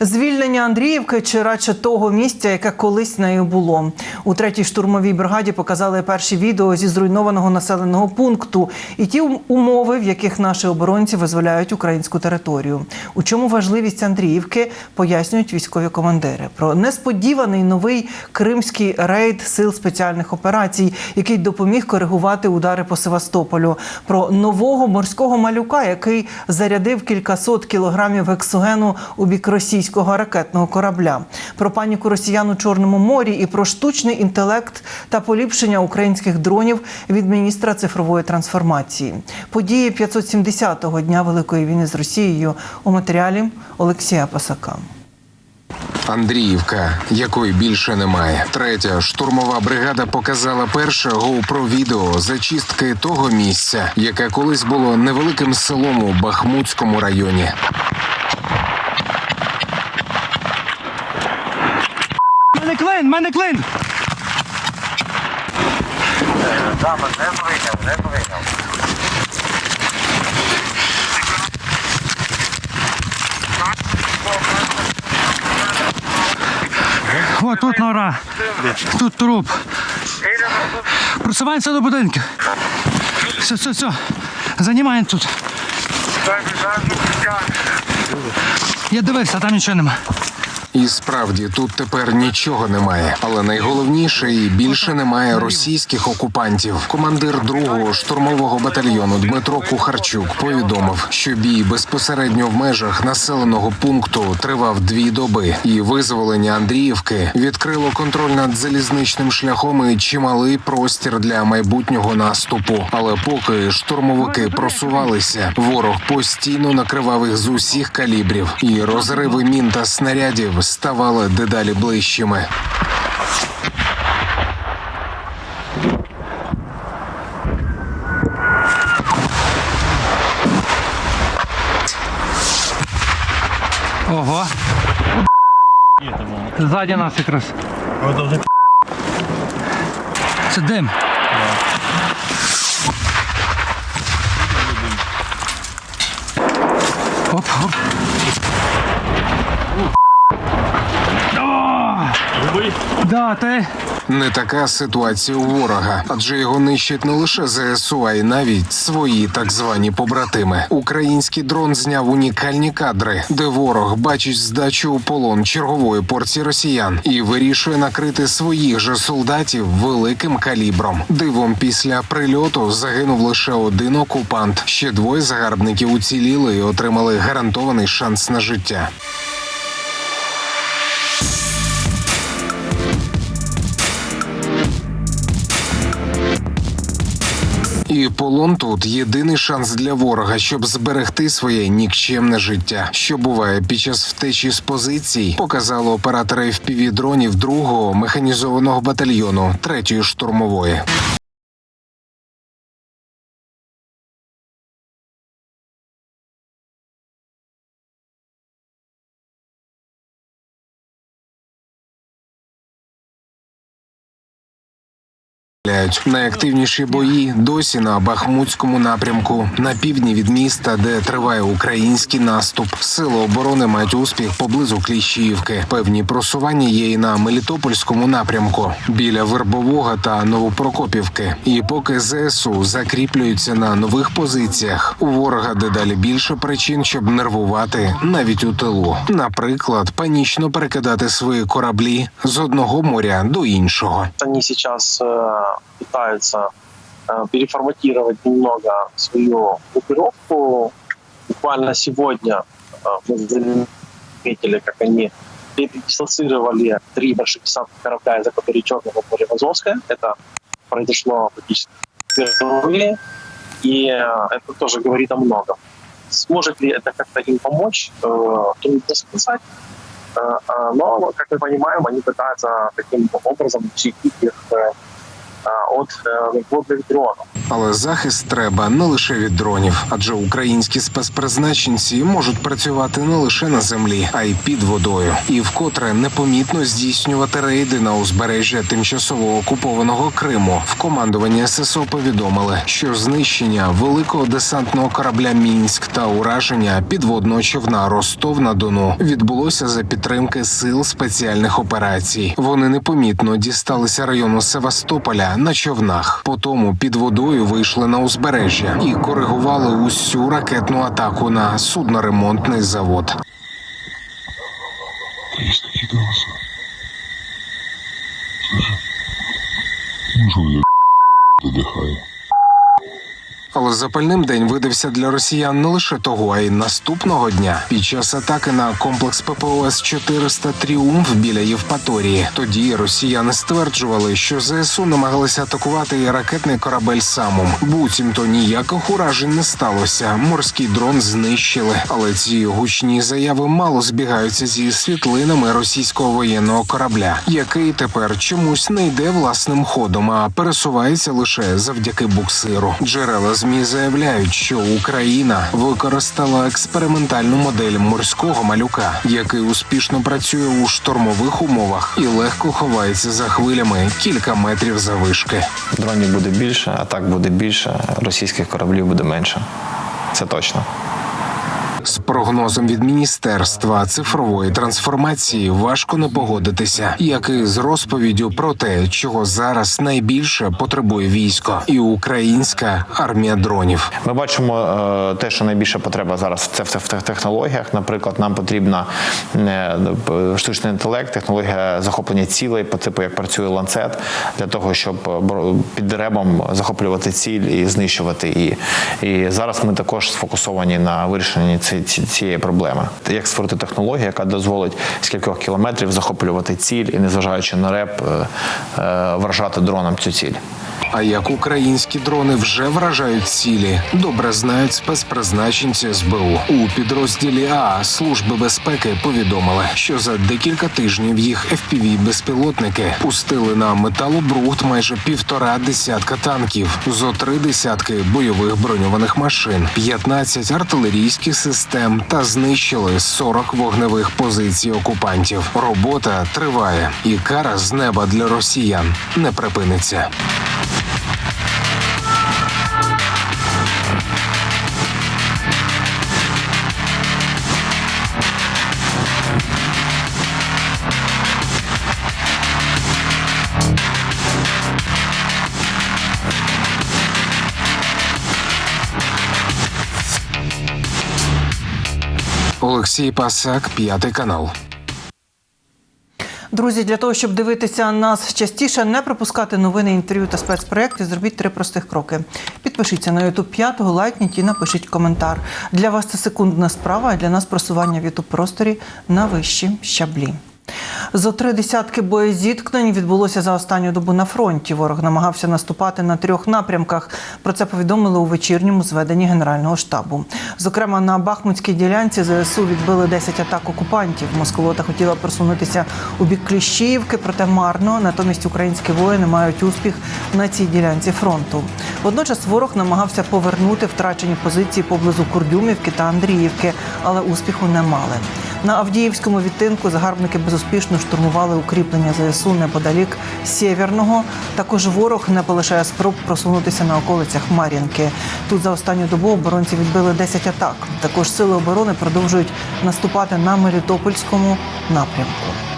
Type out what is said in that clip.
Звільнення Андріївки чи радше того місця, яке колись нею було. У третій штурмовій бригаді показали перші відео зі зруйнованого населеного пункту і ті умови, в яких наші оборонці визволяють українську територію. У чому важливість Андріївки пояснюють військові командири. Про несподіваний новий кримський рейд сил спеціальних операцій, який допоміг коригувати удари по Севастополю. Про нового морського малюка, який зарядив кількасот кілограмів ексогену у бік російського ракетного корабля, про паніку росіян у Чорному морі і про штучний інтелект та поліпшення українських дронів від міністра цифрової трансформації. Події 570-го дня Великої війни з Росією у матеріалі Олексія Пасака. Андріївка, якої більше немає. Третя штурмова бригада показала перше GoPro відео зачистки того місця, яке колись було невеликим селом у Бахмутському районі. Мене клин, мене не прийняв, не прийняв. О, тут нора. Тут труп. Просуваємося до будинку. Все, все, все. Займаємо тут. Я дивився, там нічого нема. І справді тут тепер нічого немає. Але найголовніше і більше немає російських окупантів. Командир другого штурмового батальйону Дмитро Кухарчук повідомив, що бій безпосередньо в межах населеного пункту тривав дві доби, і визволення Андріївки відкрило контроль над залізничним шляхом і чималий простір для майбутнього наступу. Але поки штурмовики просувалися, ворог постійно накривав їх з усіх калібрів, і розриви мін та снарядів ставали дедалі ближчими. Ого. Ззаді нас якраз. Це дим. Оп, оп. Да, ти. Не така ситуація у ворога, адже його нищать не лише ЗСУ, а й навіть свої так звані побратими. Український дрон зняв унікальні кадри, де ворог бачить здачу у полон чергової порції росіян і вирішує накрити своїх же солдатів великим калібром. Дивом після прильоту загинув лише один окупант. Ще двоє загарбників уціліли і отримали гарантований шанс на життя. І полон тут єдиний шанс для ворога, щоб зберегти своє нікчемне життя. Що буває під час втечі з позицій, показали оператори fpv дронів другого механізованого батальйону третьої штурмової. Найактивніші бої досі на Бахмутському напрямку на півдні від міста, де триває український наступ. Сили оборони мають успіх поблизу Кліщіївки. Певні просування є і на Мелітопольському напрямку біля Вербового та Новопрокопівки. І поки ЗСУ закріплюються на нових позиціях, у ворога дедалі більше причин, щоб нервувати навіть у тилу. Наприклад, панічно перекидати свої кораблі з одного моря до іншого. Они сейчас э, пытаются э, переформатировать немного свою группировку. Буквально сегодня э, мы заметили, как они передислоцировали три больших десантных корабля из акватории Черного моря в Азовское. Это произошло практически впервые. И э, это тоже говорит о многом. Сможет ли это как-то им помочь, трудно сказать. Но, как мы понимаем, они пытаются таким образом защитить их э, э, от э, водных дронов. Але захист треба не лише від дронів, адже українські спецпризначенці можуть працювати не лише на землі, а й під водою, і вкотре непомітно здійснювати рейди на узбережжя тимчасово окупованого Криму. В командуванні ССО повідомили, що знищення великого десантного корабля Мінськ та ураження підводного човна Ростов на Дону відбулося за підтримки сил спеціальних операцій. Вони непомітно дісталися району Севастополя на човнах. Потому під водою вийшли на узбережжя і коригували усю ракетну атаку на судноремонтний завод. Есть Але запальним день видався для росіян не лише того, а й наступного дня. Під час атаки на комплекс ППО С-400 Тріумф біля Євпаторії. Тоді росіяни стверджували, що ЗСУ намагалися атакувати і ракетний корабель самум. Буцімто ніяких уражень не сталося. Морський дрон знищили. Але ці гучні заяви мало збігаються зі світлинами російського воєнного корабля, який тепер чомусь не йде власним ходом, а пересувається лише завдяки буксиру. Джерела ЗМІ заявляють, що Україна використала експериментальну модель морського малюка, який успішно працює у штормових умовах і легко ховається за хвилями кілька метрів завишки. Дронів буде більше, атак буде більше, російських кораблів буде менше. Це точно. З прогнозом від міністерства цифрової трансформації важко не погодитися, як і з розповіддю про те, чого зараз найбільше потребує військо, і українська армія дронів. Ми бачимо е, те, що найбільша потреба зараз це в тех- в технологіях. Наприклад, нам потрібна е, штучний інтелект, технологія захоплення цілей, по типу як працює ланцет, для того, щоб е, під деревом захоплювати ціль і знищувати її. І зараз ми також сфокусовані на вирішенні ці- ці- цієї проблеми. Як створити технологію, яка дозволить з кількох кілометрів захоплювати ціль і, незважаючи на реп, е, е, вражати дроном цю ціль. А як українські дрони вже вражають цілі, добре знають спецпризначенці СБУ. У підрозділі А служби безпеки повідомили, що за декілька тижнів їх fpv безпілотники пустили на металобрухт майже півтора десятка танків, зо три десятки бойових броньованих машин, 15 артилерійських систем та знищили 40 вогневих позицій окупантів. Робота триває, і кара з неба для росіян не припиниться. Олексій Пасак, п'ятий канал. Друзі, для того, щоб дивитися нас частіше, не пропускати новини, інтерв'ю та спецпроекти, зробіть три простих кроки. Підпишіться на YouTube 5, лайкніть і напишіть коментар. Для вас це секундна справа, а для нас просування в YouTube просторі на вищі щаблі. Зо три десятки боєзіткнень відбулося за останню добу на фронті. Ворог намагався наступати на трьох напрямках. Про це повідомили у вечірньому зведенні Генерального штабу. Зокрема, на Бахмутській ділянці ЗСУ відбили 10 атак окупантів. Москвота хотіла просунутися у бік Кліщіївки, проте марно. Натомість українські воїни мають успіх на цій ділянці фронту. Водночас ворог намагався повернути втрачені позиції поблизу Курдюмівки та Андріївки, але успіху не мали. На Авдіївському відтинку загарбники безуспішно штурмували укріплення ЗСУ неподалік Сєвєрного. Також ворог не полишає спроб просунутися на околицях Мар'їнки. Тут за останню добу оборонці відбили 10 атак. Також сили оборони продовжують наступати на Мелітопольському напрямку.